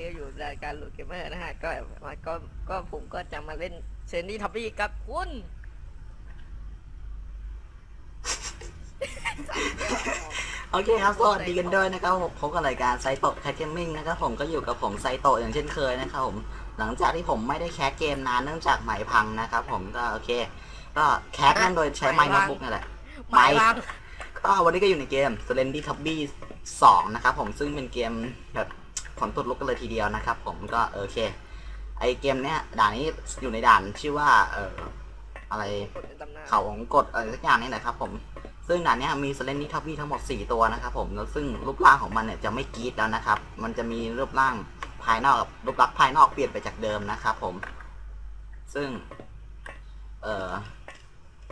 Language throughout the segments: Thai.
นี้ก็อยู่รายการหลุดเกมเมอร์นะฮะก็มาก็ก็ผมก็จะมาเล่นเซนดี้ทับบี้กับคุณโอเคครับสวัสดีกันด้วยนะครับผมพบกับรายการไซโตะแคสเกมมิ่งนะครับผมก็อยู่กับผมไซโตะอย่างเช่นเคยนะครับผมหลังจากที่ผมไม่ได้แคสเกมนานเนื่องจากไหมพังนะครับผมก็โอเค ก็แคสนั่นโดยใช้ไมค์โน้ตบุ๊กนี่แหละหมายบางก็วันนี้ก็อยู่ในเกม s l e n d y t u b b y 2 นะครับผมซึ่งเป็นเกมแบบ ผลตุดลุกกันเลยทีเดียวนะครับ ผมก็โอเค ไอเกมเนี้ยด่านนี้อยู่ในด่านชื่อว่าเอ่ออะไรเขาของกฎอะไรสักอย่างนี่แหละครับ ผมซึ่งด่านเนี้ยมีสเลนนี่ทับบี้ทั้งหมด 4 ตัวนะครับผมแล้วซึ่งรูปร่างของมันเนี่ยจะไม่กรีดแล้วนะครับ มันจะมีรูปร่างภายนอกกับรูปลักษณ์ภายนอกเปลี่ยนไปจากเดิมนะครับผม ซึ่ง เออ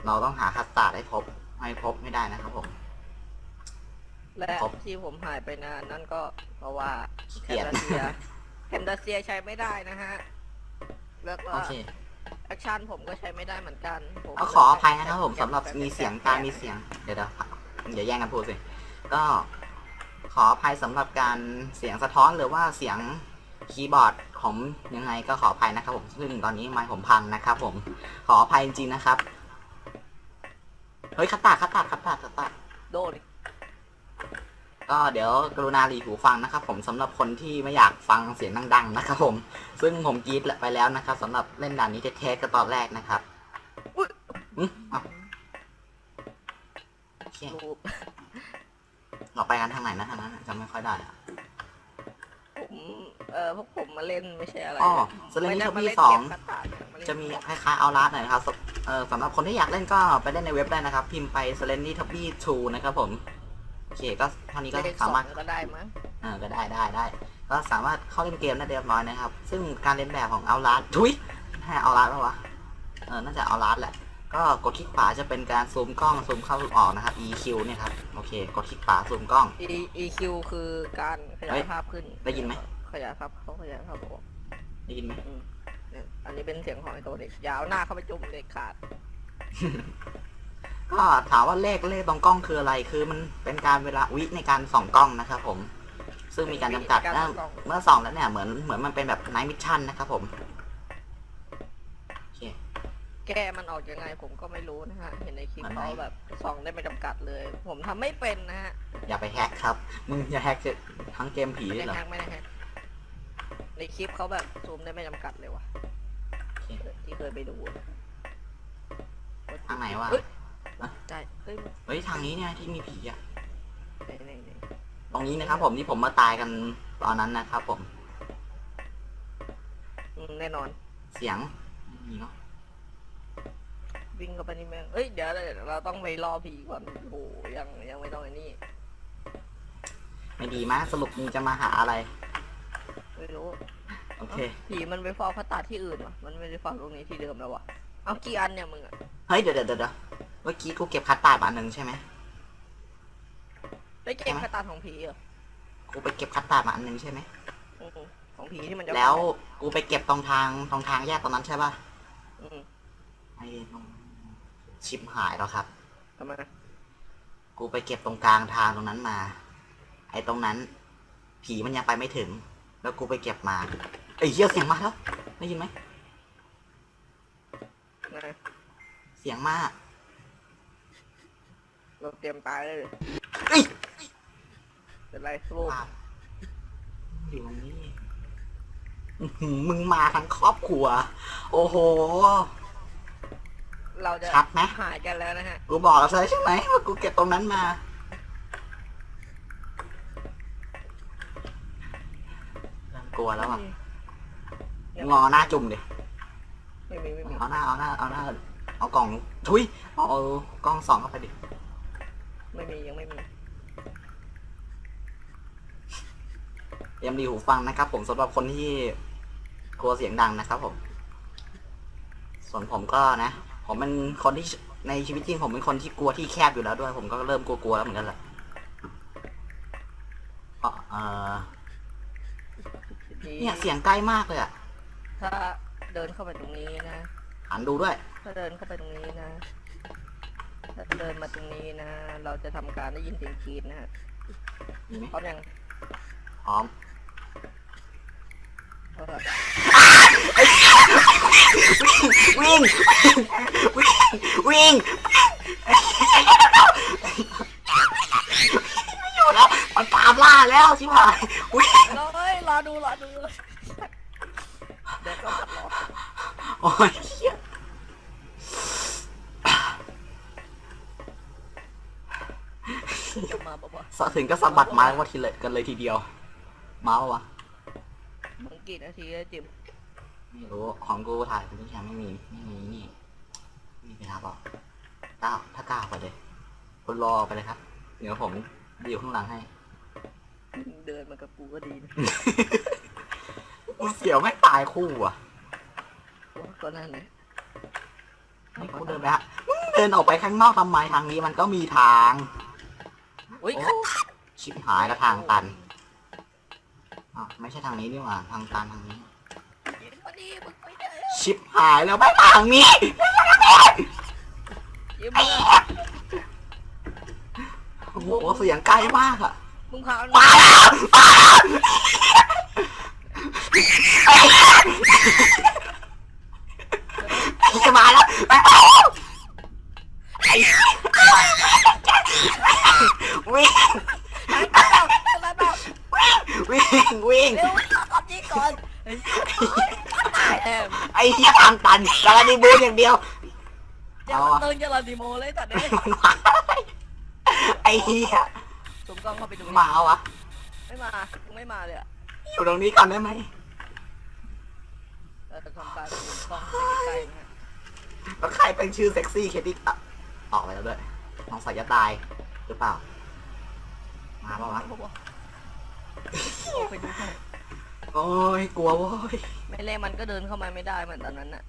เราต้องหาคัสตาร์ดให้พบให้พบไม่ได้นะครับผม และครบที่ผมหายไปนานนั่นก็เพราะว่าขี้แคเกียจนดาเซียแคนดาเซียใช้ไม่ได้นะฮะแล้วก็โอเค แอคชั่นผมก็ใช้ไม่ได้เหมือนกันผมก็ขออภัยนะครับผมสำหรับมีเสียงการมีเสียง เดี๋ยวเดี๋ยวเดี๋ยวแย่งกันพูดสิ ก็ขออภัยสำหรับการเสียงสะท้อนหรือว่าเสียงคีย์บอร์ดของยังไงก็ขออภัยนะครับผมซึ่งตอนนี้ไมค์ผมพังนะครับผมขออภัยจริงๆนะครับ เฮ้ยคัตตาร์ดคัตตาร์ดคัตตาร์ดคัตตาร์ดโดนก็ เดี๋ยวกรุณาหลีหูฟังนะครับ ผมสำหรับคนที่ไม่อยากฟังเสียงดัง ๆ นะครับ ผม ซึ่งผมกรีดไปแล้วนะครับสำหรับเล่นด่านนี้เทสๆกันตอนแรกนะครับอุ๊ยอืมอ้าวโอเครูปเราไปกันทางไหนนะทางนั้นจำไม่ค่อยได้อะผมเออพวกผมมาเล่นไม่ใช่อะไรอ๋อนะสเลนไม่นี่ได้ทมาบี้เล่นสอเกงมคัสตาร์ดนเล่นจะมีคล้ายๆเอาลาสหน่อยนะครับสเออสำหรับคนที่อยากเล่นก็ไปเล่นในเว็บได้นะครับ พิมพ์ไป s l e n d y t u b b y 2นะครับผม โอเคก็เท่านี้ก็เลขสสาองมารถก็ได้มั้งเออก็ได้ได้ได้ก็สามารถเข้าเล่นเกมได้เรียบร้อยนะครับ ซึ่งการเล่นแบบของเอาลาสทุยให้เอาลาสปะวะเออน่าจะเอาลาสแหละ ก็กดคลิกขวาจะเป็นการซูมกล้องซูมเข้าซูมออกนะครับ EQ เนี่ยครับโอเค กดคลิกขวาซูมกล้อง E EQ คือการขเฮ้ยายยภาพขึ้นได้ยินไหมขยายภาพเขาขยายภาพออกได้ยินไหมอืมเนี่ยอันนี้เป็นเสียงของไอ้ตัวเด็กยาวหน้าเข้าไปจุ่มเด็กขาด ก็ถามว่าเลขเลขตรงกล้องคืออะไร คือมันเป็นการเวลาวิในการส่องกล้องนะครับผม ซึ่งมีการจำกัดการนะส่องเมื่อส่องแล้วเนี่ยเหมือนเหมือนมันเป็นแบบไนท์มิชชั่นนะครับผมโอเคแก้มันออกยังไงผมก็ไม่รู้นะฮะ เห็นในคลิปมันเขาไม่แบบส่องได้ไม่จำกัดเลย ผมทำไม่เป็นนะฮะ อย่าไปแฮกครับ มึงอย่าแฮกเสร็จทั้งเกมผีไม่เลยเหรได้อแฮกไม่ได้แฮกในคลิปเขาแบบซูมได้ไม่จำกัดเลยว่ะโอเคที่เคยไปดูทางไหนวะเฮ้ยอะ ใช่เฮ้ยเฮ้ยทางนี้เนี่ยที่มีผีอะไหนไหนไหนตรงนี้นะครับผมที่ผมมาตายกันตอนนั้นนะครับผม อืมแน่นอน เสียงไม่มีเนาะ วิ่งเข้าไปนี่แม่งเอ้ย เดี๋ยวเดี๋ยวเราต้องไปรอผีก่อน โอ้โหยังยังไม่ต้องไอ้นี่ไม่ดีมากสรุปมึงจะมาหาอะไร ไม่รู้โอเค ผีมันไปเฝ้าพระตาที่อื่นวะมันไม่ได้เฝ้าตรงนี้ที่เดิมแล้ววะเอากี่อันเนี่ยมึงอะ เฮ้ย เดี๋ยวเดี๋ยวเดี๋ยว เมื่อกี้กูเก็บคัตตาร์ดมาอันหนึ่งใช่ไหมได้เก็บพระตาของผีเหรอกูไปเก็บคัตตาร์ดมาอันหนึ่งใช่ไหมอืมของผีที่มันจะแล้วกูไปเก็บตรงทางตรงทางแยกตรงนั้นใช่ป่ะอืมไอ้ตรงชิปหายแล้วครับ ทำไมกูไปเก็บตรงกลางทางตรงนั้นมา ไอ้ตรงนั้น ผีมันยังไปไม่ถึง แล้วกูไปเก็บมาไอ้ยเหี้ยเสียงมาแล้วได้ยินไหม นะเสียงมา เราเตรียมตายเลยเอ้ยเป็นไรสู้ปาบอยู่ตรงนี้อื้อหือมึงมาทั้งครอบครัว โอ้โห เราจะชัดไหม หายกันแล้วนะฮะ กูบอกแล้วใช่ไหมว่ากูเก็บตรงนั้นมา เริ่มกลัวแล้วอะยังงอหน้าจุ่มดิไม่มีไม่มีเอาหน้าเอาหน้าเอาหน้า เอากล่องทุยเอากล้องส่องเข้าไปดิ ไม่มียังไม่มีเอ็มดีหูฟังนะครับ ผมสำหรับคนที่กลัวเสียงดังนะครับ ผม ส่วนผมก็นะ ผมเป็นคนที่ในชีวิตจริงผมเป็นคนที่กลัวที่แคบอยู่แล้วด้วย ผมก็เริ่มกลัวๆแล้วเหมือนกันแหละเพราะเออเนี่ยเสียงใกล้มากเลยอะถ้าเดินเข้าไปตรงนี้นะหันดูด้วย ถ้าเดินเข้าไปตรงนี้นะ ถ้าเดินมาตรงนี้นะ เราจะทำการได้ยินเสียงกรีดนะฮะมีไหมพร้อมยังพร้อมเออวิ่งวิ่งวิ่งไม่อยู่แล้วมันตามล่าแล้วชิบหายวิ่งรอเอ้ยรอดูรอดูเดี๋ยวก็ผัดรอโอ้ยเหี้ย จะมาบอ กว่าสะถึงก็สะบัดไม้ว่าทีเลยกันเลยทีเดียวเมาส์วะมึงกี่นาทีแล้วจิมไม่รู้ของกูถ่ายเป็นที่ยังไม่มีไม่มีนี่ไม่มีเวลาบอกเก้าถ้าเก้าไปเลยคุณรอไปเลยครับ เดี๋ยวผมอยู่ข้างหลังให้มึงเดินมากับกูก็ดีนะกูเสียวไม่ตายคู่อะว่าก็นั่นเลยให้กูเดินไปฮะมึงเดินออกไปข้างนอกทำไมทางนี้มันก็มีทาง อุ้ย โอ้ ชิบหายแล้วทางตันอะไม่ใช่ทางนี้นี่หว่าทางตันทางนี้ ชิบหายแล้วไม่ทางนี้โอ้โหเสียงใกล้มากอะมึงพามาแล้วมาแล้วจะมาแล้วไปเอาไอ้วิ่งแล้วแบบ วิ่งวิ่งเร็วตอบนี้ก่อนไอ้ตายแอมไอ้เหี้ยทางตันกาลาดีบูนอย่างเดียวจะเติงจะลาดิโมเลยตัดเนี้ไอ้เหี้ยสมกล้องเข้าไปดูมาวะไม่มาไม่มาเลยอะอยู่ตรงนี้ก่อนได้ไหมเราจะทำการดูกล้องใกล้ๆนะฮะแล้วใครเป็นชื่อเซ็กซี่เคที่อะออกไปแล้วด้วยน้องสายจะตายหรือเปล่า มาเปล่าวะ ไปดูให้โอ้ยกลัวโว้ยไม่เล่มันก็เดินเข้ามาไม่ได้เหมือนตอนนั้นน่ะ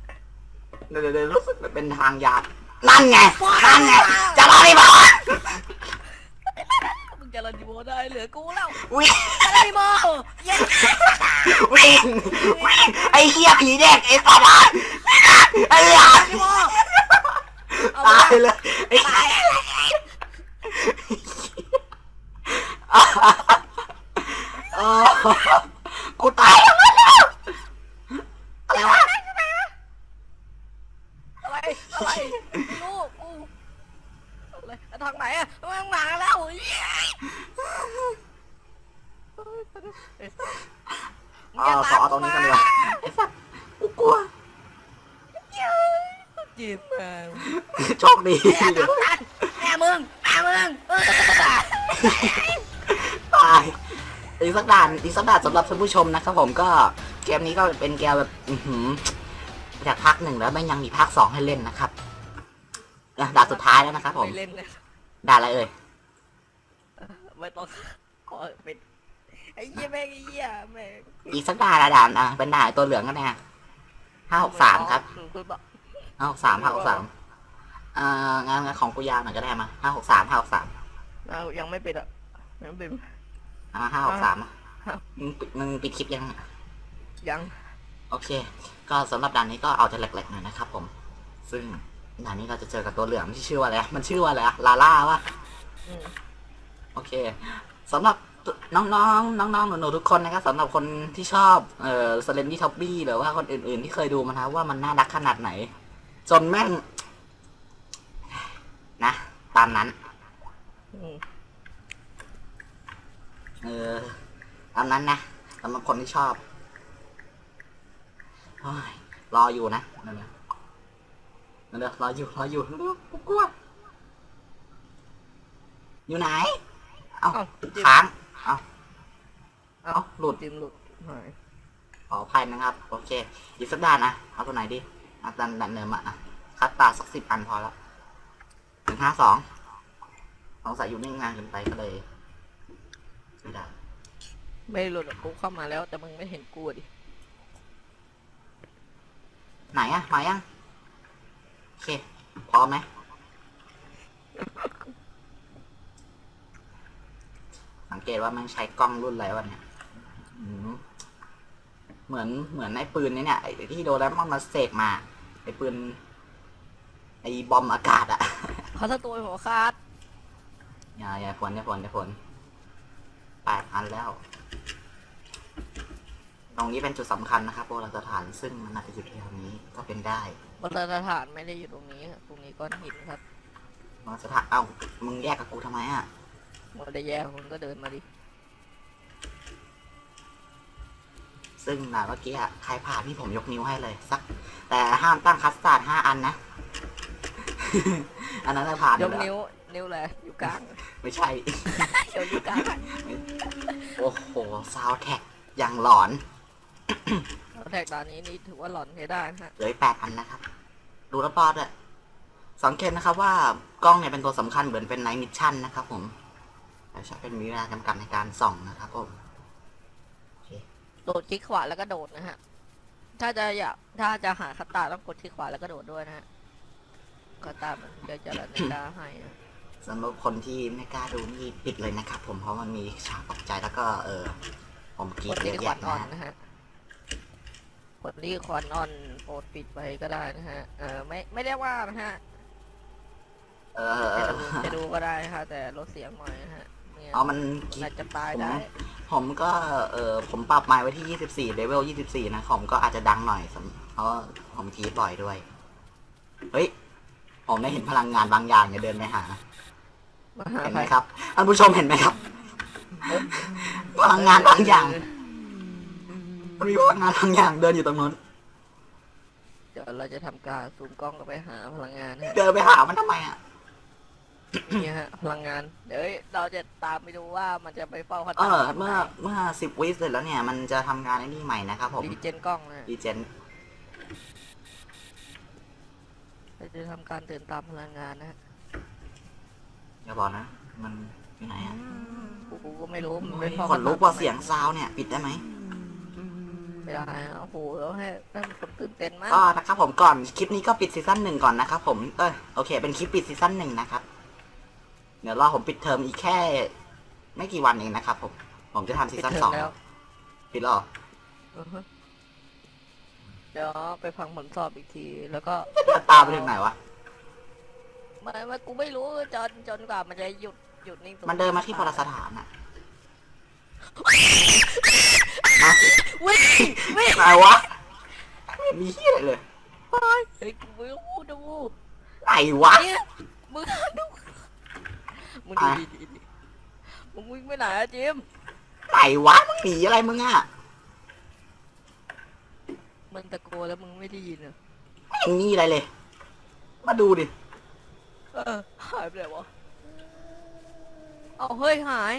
เดี๋ยวเดี๋ยวรู้สึกมันเป็นทางยากนั่นไงนั่นไงจะรอได้บอมึงจะลาดิโมได้เหลือกูแล้ววิ่งจะลาดิโมเย้วิ่งวิ่งไอ้เหี้ยผีเด็กไอ้สัตว์ไอ้เหี้ยลาดิโมเอาตายไปเลยไอ้ ตาย เออกูตายแล้วอะไรวะ อะไรอะไรไม่รู้กูอะไรทางไหนอะทางหลังแล้วเย้ เออขอเอาตรงนี้กันดีกว่าไอ้สัตว์กูกลัว จีบ แม่โชคดีแม่มึงแม่มึงตายอีกสักด่านอีกสักด่านสำหรับท่านผู้ชมนะครับผมก็เกมนี้ก็เป็นเกมแบบอือหือจากภาคหนึ่งแล้วไม่ยังมีภาคสองให้เล่นนะครับอะด่านสุดท้ายแล้วนะครับผมไม่เล่นเลยด่านอะไรเอ่ยไม่ต้องขอเป็นไอ้เหี้ยแม่งไอ้เหี้ยแม่งอีกสักด่านละด่านอะเป็นด่านตัวเหลืองกันแน่ห้าหกสามครับ คุณบอก ห้าหกสามห้าหกสามอ่างานงานของกูยาวหน่อยก็ได้มาห้าหกสามห้าหกสามเรายังไม่เป็นอะยังเป็นอ่าห้าหกสามครับมึงปิดมึงปิดคลิปยังยังโอเค ก็สำหรับด่านนี้ก็เอาจะแหลกๆหน่อยนะครับ ผม ซึ่งด่านนี้เราจะเจอกับตัวเหลืองที่ชื่อว่าอะไรอะมันชื่อว่าอะไรอะลาล่าวะอืมโอเคสำหรับน้องๆน้องๆหนูๆทุกคนนะครับสำหรับคนที่ชอบเอ่อสเลนดี้ท็อปปี้หรือว่าคนอื่น ๆ ที่เคยดูมันนะว่ามันน่ารักขนาดไหน จนแม่ง นะ ตามนั้น อืมเออ ตามนั้นนะสำหรับคนที่ชอบโอ้ยรออยู่นะนั่นแหละนั่นแหละรออยู่ รออยู่เร็วๆกูกลัวอยู่ไหน เอ้า เอ้าจิมค้างเอ้าเอ้า เอ้า หลุด จิมหลุดหายขออภัยนะครับ โอเค อีกสักด้านนะ เอาตัวไหนดีเอา ดันดันเนิมอะอะคัดตาสักสิบอันพอแล้วหนึ่งห้าสองสงสัยอยู่นิ่งนานเกินไปก็เลยไม่ได้ไม่หลุดหรอกกูเข้ามาแล้ว แต่มึงไม่เห็นกูอะดิ ไหนอะมายังโอเคพร้อมไหมสังเกตว่ามันใช้กล้องรุ่นอะไรวะเนี่ยอืม เหมือนเหมือนไอ้ปืนนี่เนี่ยไอ้ที่โดนแล้วมันมาเสกมาไอ้ปืนไอ้บอมอากาศอะเขาถ้าตัวหัวขาดอย่าอย่าฝนอย่าฝนอย่าฝนแปดอันแล้วไปตรงนี้เป็นจุดสำคัญนะครับโบราณสถานซึ่งมันอาจจะอยู่แถวนี้ก็เป็นได้บนสถานไม่ได้อยู่ตรงนี้ครับตรงนี้ก้อนหินครับโบราณสถานเอ้ามึงแยกกับกูทำไมอะมันได้แย่คุณก็เดินมาดิ ซึ่งนะเมื่อกี้อะใครผ่านที่ผมยกนิ้วให้เลยสัก แต่ห้ามตั้งคัสตาร์ดห้าอันนะ อันนั้นจะผ่านอยกยู่แล้ว นิ้ว นิ้วแหละอยู่กลางไม่ใช่ เดี๋ยวอยู่กลางโอ้โห ซาวแท็กอย่างหลอนแล้วแท็กตอนนี้นี่ถือว่าหลอนใช้ได้นะฮะ เหลืออีกแปดอันนะครับ ดูรอบๆด้วยสังเกตนะครับว่ากล้องเนี่ยเป็นตัวสำคัญเหมือนเป็นไนท์มิชชั่นนะครับผมแต่ใช้เป็นมีเวลาจำกัดในการส่องนะครับผมโดดคลิกขวาแล้วก็โดดนะฮะ ถ้าจะอยากถ้าจะหาคัตตาต้องกดคลิกขวาแล้วก็โดดด้วยนะฮะคัตตามันจะจะรันดาให้นะสำหรับคนที่ไม่กล้าดูนี่ปิดเลยนะครับผมเพราะมันมีฉากตกใจแล้วก็เออ ผมกรีกดดเยที่อะขวัแยะญอ่อนนะฮะนะฮะกดที่ขวัญอ่อนโปรดปิดไปก็ได้นะฮะเออไม่ไม่ได้ว่านะฮะเออเออจะเอดูอจะดูก็ได้นะฮะแต่ลดเสียงหน่อยนะฮะเนี่ยเอามันกรีอาดจจะตายได้ผม ก็เออผมปรับไมค์ไว้ที่ 24เลเวล24 นะผมก็อาจจะดังหน่อยสำเพราะผมกรีดบ่อยด้วย เฮ้ย ผมได้เห็นพลังงานบางอย่างอย่าเดินไปหา มาหาเห็นใคไหรมครับท่านผู้ชมเห็นไหมครับ พลังงานบางอย่างมันมีพลังงานบางอย่างเดินอยู่ตรงนู้นเดี๋ยวเราจะทำการซูมกล้องก็ไปหาพลังงานนะฮะเดินไปหามันทำไมอะ เนี่ยฮะพลังงานเดี๋ยวเราจะตามไปดูว่ามันจะไปเฝ้าคัตเอตาอเมื่อเมื่อสิบวิเสร็จแล้วเนี่ย มันจะทำงานไอ้นี่ใหม่นะครับผมดีเจนกล้องนะฮะดีเจนเราจะทำการเดินตามพลังงานนะฮะอย่าบอกนะ มันอยู่ไหนอะกูก็ไม่รู้มันเป็นเฝ้าขนลุกว่าเสียงซาวเนี่ย ปิดได้ไหมไม่ได้อะโอ้โหแล้วให้ให้คนตื่นเต้นมาก ก็นะครับผมก่อนคลิปนี้ก็ปิดซีซั่นหนึ่งก่อนนะครับผมเออโอเค เป็นคลิปปิดซีซั่นหนึ่งนะครับ เดี๋ยวรอผมปิดเทอมอีกแค่ ไม่กี่วันเองนะครับ ผม ผมจะทำซีปิดซั่นเทอสมองแล้วปิดแล้วเหรออือฮึเดี๋ยวไปฟังผลสอบอีกที แล้วก็จะตามไปถึงไหนวะไม่ไม่กูไม่รู้จนจนกว่ามันจะหยุดหยุดนิ่งตรงมันเดินมาที่พลสถานอะวิ่งวิ่งไหนวะมีที่อะไรเลยเฮ้ยกูไม่รู้ดูไหนวะเนี่ยมึงดู มึงดูอะดีดีดีมึงวิ่งไปไหนอะจิมไหนวะมึงหนีอะไรมึงอะมันตะโกนแล้วมึงไม่ได้ยินเหรอไม่มีอะไรเลย มาดูดิ เออหายไปไหนวะเอาเฮ้ยหาย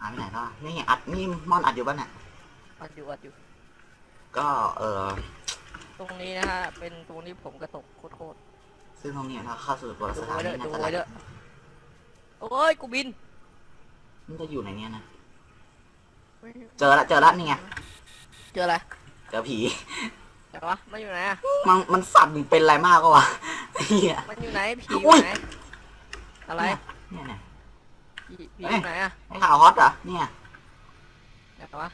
หายไปไหนแล้วอะนี่อัดนี่มอนอัดอยู่ป่ะเนี่ยอัดอยู่อัดอยู่ ก็เออตรงนี้นะฮะ เป็นตรงนี้ผมกระตกโคตรซึ่งตรงเนี้ยถ้าเข้าสู่พลๆสดูถานไว้นี่ด้วยน่าดูจะไว้ด้วย โอ้ยกูบินมันจะอยู่ในเนี้ยนะ เจอละเจอละนี่ไง เจออะไรเจอผีไหนวะมันอยู่ไหนอะมันมันสั่นเป็นอะไรมากก็วะเฮีย มันอยู่ไหนผีออุ้ยู่ยไหนอะไรเนี่ยเนี่ย ผีผีเอ้อยยู่ไหนอะไอ้ข่าวฮอตเหรอเนี่ยไหนวะ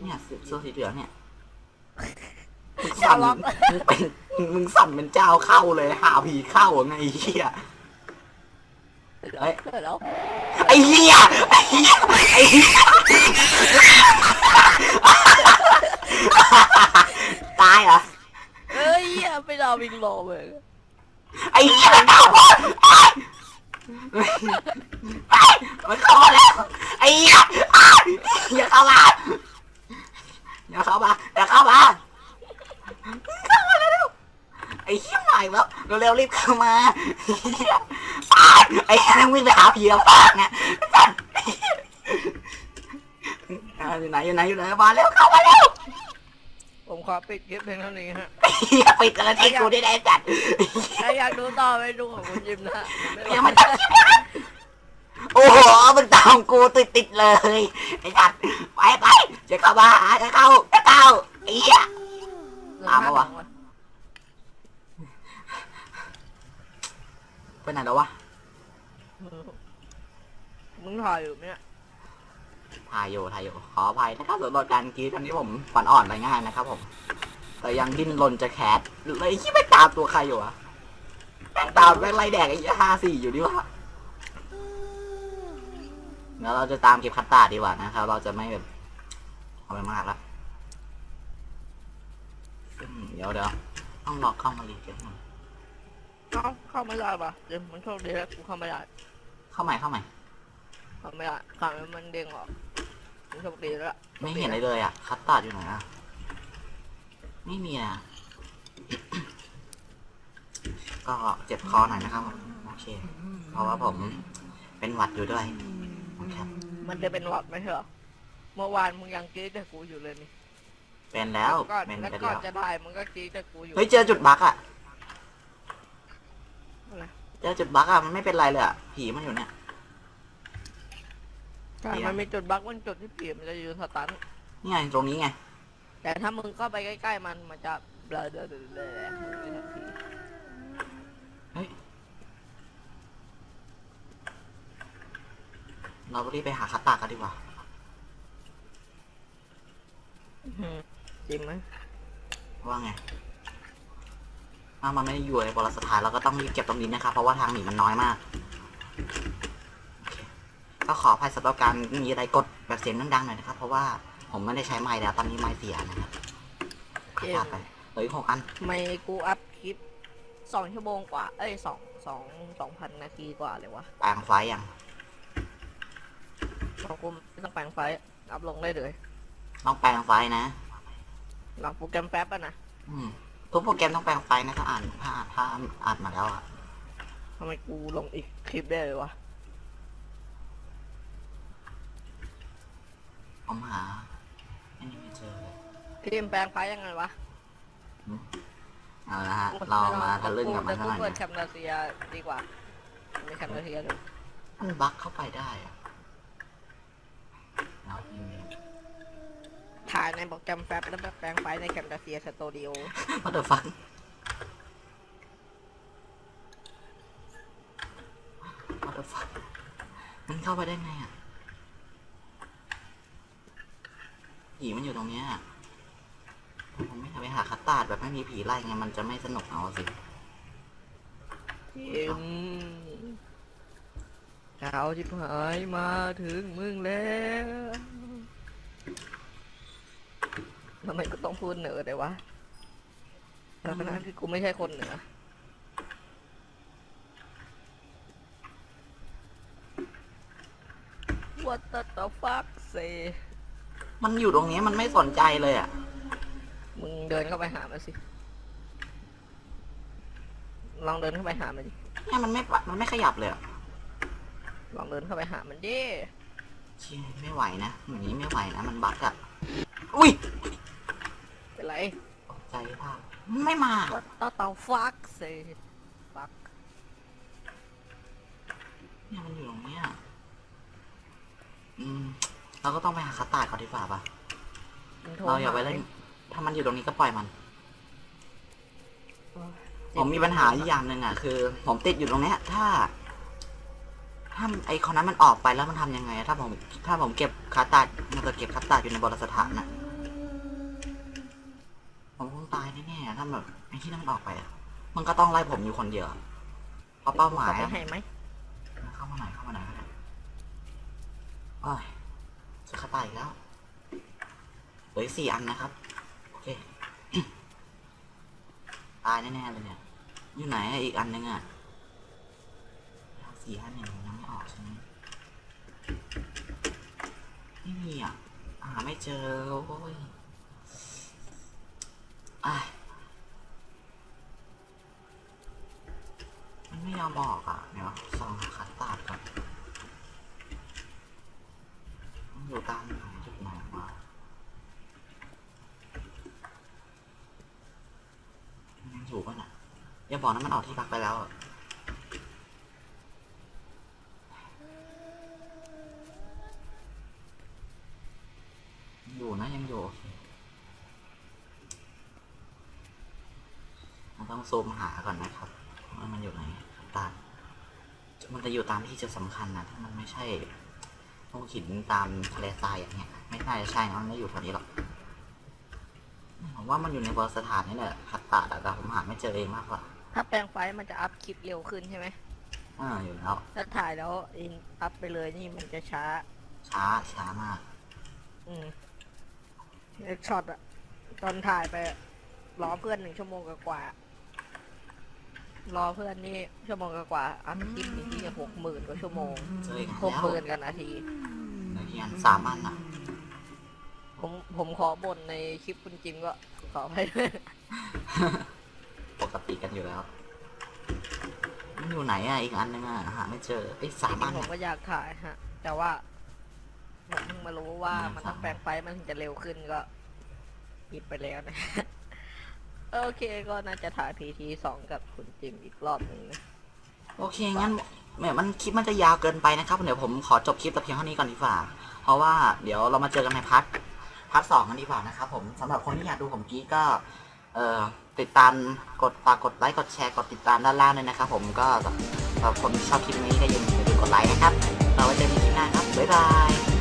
เนี่ยเสื้อเสื้อสีเหลืองเนี่ย มึงเจ้าสั่นล็อก มึงเป็นมึงสั่นเป็นเจ้าเข้าเลย หาผีเข้าไงไอ้เฮีย เฮ้ยเกิดแล้วไอ้เฮียไอ้เฮียไอ้เฮียตายเหรอเอ้ยเหี้ยไปดาววิงโลเลยไอ้เหี้ยมันเข้ามาไปมันเข้ามาแล้วไอ้เหี้ยอ้าวอย่าเข้ามาอย่าเข้ามาอย่าเข้ามา ไอ้เหี้ยมาอีกแล้วเร็วๆรีบเข้ามาไอ้เหี้ยอ้าวไอ้เหี้ยวิ่งไปหาผีแล้วปากเนี่ยอ่าอยู่ไหนอยู่ไหนอยู่ไหนมาเร็วเข้ามาเร็วผมขอปิดคลิปเพียงเท่านี้ฮะไอ้เหี้ยปิดกันที่กูได้ได้จัดถ้าอยากดูต่อไปดูของคุณยิมนะฮะยังไม่จบคลิปนะโอ้โหมันตามกูติดติดๆเลยไอ้จัดไปไปจะเข้ามาหาจะเข้าจะเข้าไอ้เหี้ย ตามปะวะ ไปไหนแล้ววะ มึง ถ่ายอยู่เนี่ยถ่ายอยู่ถ่ายอยู่ขออภัยนะครับสำหรับการกรีดตอนนี้ผมฝันอ่อนไปง่ายนะครับผม แต่ยังดิ้นรนจะแคสเลยที่ไม่ตามตัวใครอยู่วะแม่งตามแม่งไล่แดกไอ้ห้าสี่อยู่ดีวะแล้วเราจะตามเก็บคัตตาร์ดดีกว่านะครับ เราจะไม่แบบเเอาไปมากแล้วอืมเดี๋ยวเดี๋ยวต้องลอกเข้ามารีเซ็ตหน่อยเอ้าเข้าไม่ได้ปะเดี๋ยวมันโชคดีแล้วกูเข้าไม่ได้ เข้าใหม่เข้าใหม่ เข้าไม่ได้ขามันมันเด้งออกมันโชคดีแล้วไม่เห็นอะไรเลยอะ คัตตาร์ดอยู่ไหนอะ ไม่มีอะ ก็เจ็บคอหน่อยนะครับผมโอเค เพราะว่าผมเป็นหวัดอยู่ด้วยนะครับ มันจะเป็นหวัดไหมเหรอเมื่อวานมึงยังกรี๊ดแต่กูอยู่เลยนี่เป็นแล้วก่อนเป็นแล้วไปก่อนแล้วจะได้มึงก็กรี๊ดแต่กูอยู่เฮ้ยเจอจุดบั๊กอะ อะไร เจอจุดบั๊กอะ มันไม่เป็นไรเลยอะ ผีมันอยู่เนี่ย ใช่ มันมีจุดบั๊กมันจุดที่ผีมันจะอยู่สตัน นี่ไงตรงนี้ไง แต่ถ้ามึงเข้าไปใกล้ๆมันมันจะเบลอเบลอเบลอเบลอทันทีเฮ้ย เรารีบไปหาคัตตาร์ดกันดีกว่าอื้อหือจริงไหมว่าไงถ้ามันไม่ได้อยู่ในบรสถานเราก็ต้องรีบเก็บตรงนี้นะครับเพราะว่าทางหนีมันน้อยมากโอเค ก็ขออภัยสำหรับการมีอะไรกดแบบเสียงดังๆหน่อยนะครับ เพราะว่าผมไม่ได้ใช้ไม้แล้ว ตอนนี้ไม้เสียนะครับเกพลามดไปเหลืออีกหกอันทำไมกูอัพคลิปสองชั่วโมงกว่า เอ้ยสองสองสองพันนาทีกว่าเลยวะแปลงไฟยัง ของกูไม่ต้องแปลงไฟล์อัพลงได้เลยต้องแปลงไฟนะ หลังโปรแกรมแป๊บอะนะอืมทุกโปรแกรมต้องแปลงไฟนะถ้าอ่านถ้าถ้าอ่านมาแล้วอะทำไมกูลงอีกคลิปได้เลยวะ ผมหา อันนี้ไม่เจอเลยคลิปแปลงไฟล์ยังไงวะเอาละฮะ เรามาทะลึ่งกับมันแต่เท่ากูไหร่เปิดนะแคมนาเซียดีกว่าไม่แคมนาเซียเลยมันบั๊กเข้าไปได้อะเอาอีเมลถ่ายในโปรแกรมแป๊บแล้วแปลงไฟล์ในแคมนาเซียสตูดิโอ What the fuck What the fuck มันเข้าไปได้ไงอะ ผีมันอยู่ตรงเนี้ยผมไม่ไปหาคัตตาดแบบไม่มีผีไล่ไงมันจะไม่สนุกเอาสิอืมขาวที่หายมาถึงมึงแล้วทำไมกูต้องพูดเหนือเลยวะแล้วนั้นคือกูไม่ใช่คนเหนือ What the fuck say มันอยู่ตรงนี้มันไม่สนใจเลยอะ มึงเดินเข้าไปหามันสิ ลองเดินเข้าไปหามันดิ เนี่ยมันไม่ปะมันไม่ขยับเลยอะลองเดินเข้าไปหามันดิ เชี่ยไม่ไหวนะอย่างนี้ไม่ไหวนะมันบักอะ อุ้ยเป็นไรตกใจภาพไม่มา What the fuck say fuck เนี่ยมันอยู่ตรงเนี้ยอืม เราก็ต้องไปหาคัตตาร์ดก่อนดีกว่าปะมึงโทรเราอย่าไปหเล่น ถ้ามันอยู่ตรงนี้ก็ปล่อยมัน โอ้ยผมมีปัญหาอีกอย่างหนึ่งอะ คือ ผมติดอยู่ตรงเนี้ย ถ้า ถ้าไอคนนั้นมันออกไปแล้วมันทำยังไงอะถ้าผม ถ้าผมเก็บคาตาร์ดมันจะเก็บคาตาร์ดอยู่ในบรสถานน่ะ ผมคงตายแน่ๆอะถ้าแบบไอที่นั่นมันออกไปอะมันก็ต้องไล่ผมอยู่คนเดียวอะเพราะเป้าหมายเข้อะไปให้ไหมเข้ามาหน่อยเข้ามาหน่อยก็ได้โอ้ยเจะคาตาร์ดอีกแล้วเห ลือสี่อันนะครับ โอเค ตายแน่ๆเลยเนี่ย อยู่ไหนอีกอันนึงอะสี่อันเนี่ยมันยังไม่ออกใช่ไหมไม่มีอะหาไม่เจอ โอ้ยอ้ายมันไม่ยอมออกอะ เดี๋ยวสองหาคัตตาดก่อนอยู่ตามไหนจุดไหนวะมันยังอยู่ป่ะน่ะ อย่า บอกนะมันออกที่พักไปแล้วอยู่นะยังอยู่เราต้องซูมหาก่อนนะครับว่ามันอยู่ไหนตามมันจะอยู่ตามที่จุดสำคัญนะถ้ามันไม่ใช่พวกหินตามทะเลทรายอย่างเงี้ยไม่น่าจะใช่นะมันไม่อยู่แถวนี้หรอกผมว่ามันอยู่ในบริสถานนี่แหละคัตตาแต่ผมหาไม่เจอเองมากกว่า ถ้าแปลงไฟล์มันจะอัพคลิปเร็วขึ้นใช่ไหมอ่าอยู่แล้ว ถ้าถ่ายแล้วอินอัพไปเลยนี่มันจะช้า ช้าช้ามาก อืมเอ็กช็อตอะตอนถ่ายไปอะรอเพื่อนหนึ่งชั่วโมงกว่าๆรอเพื่อนนี่ชั่วโมงกว่าๆอัพคลิปนี้ที่หกหมื่นกว่าชั่วโมงเจออีกหกแล้วหมื่นกันนาที ในที่อันสามอันอะ ผมผมขอบ่นในคลิปคุณจิมก็ขอไปด้วยป กติกันอยู่แล้วมันอยู่ไหนอะอีกอันนึงอะหาไม่เจอไอ้ยสามจริอังนๆผมอะก็อยากถ่ายฮะ แต่ว่าผมเพิ่งมารู้ว่าอืมมันต้องแปลงไฟล์มันถึงจะเร็วขึ้นก็ปิดไปแล้วนะ โอเคก็น่าจะถ่าย PT สองกับคุณจิมอีกรอบหนึ่งนะ โอเคงั้นแหมมันคลิปมันจะยาวเกินไปนะครับเดี๋ยวผมขอจบคลิปแต่เพียงเท่านี้ก่อนดีกว่า เพราะว่าเดี๋ยวเรามาเจอกันในพาร์ทพาร์ทสองกันดีกว่านะครับผมสำหรับคนที่อยากดูผมกี้ก็ เอ่อ ติดตามกดฝากกดไลค์กดแชร์กดติดตามด้านล่างด้วยนะครับผมก็สำหรับคนที่ชอบคลิปนี้ก็อย่าลืมกดไลค์นะครับเราไว้เจอกันในคลิปหน้าครับบ๊ายบาย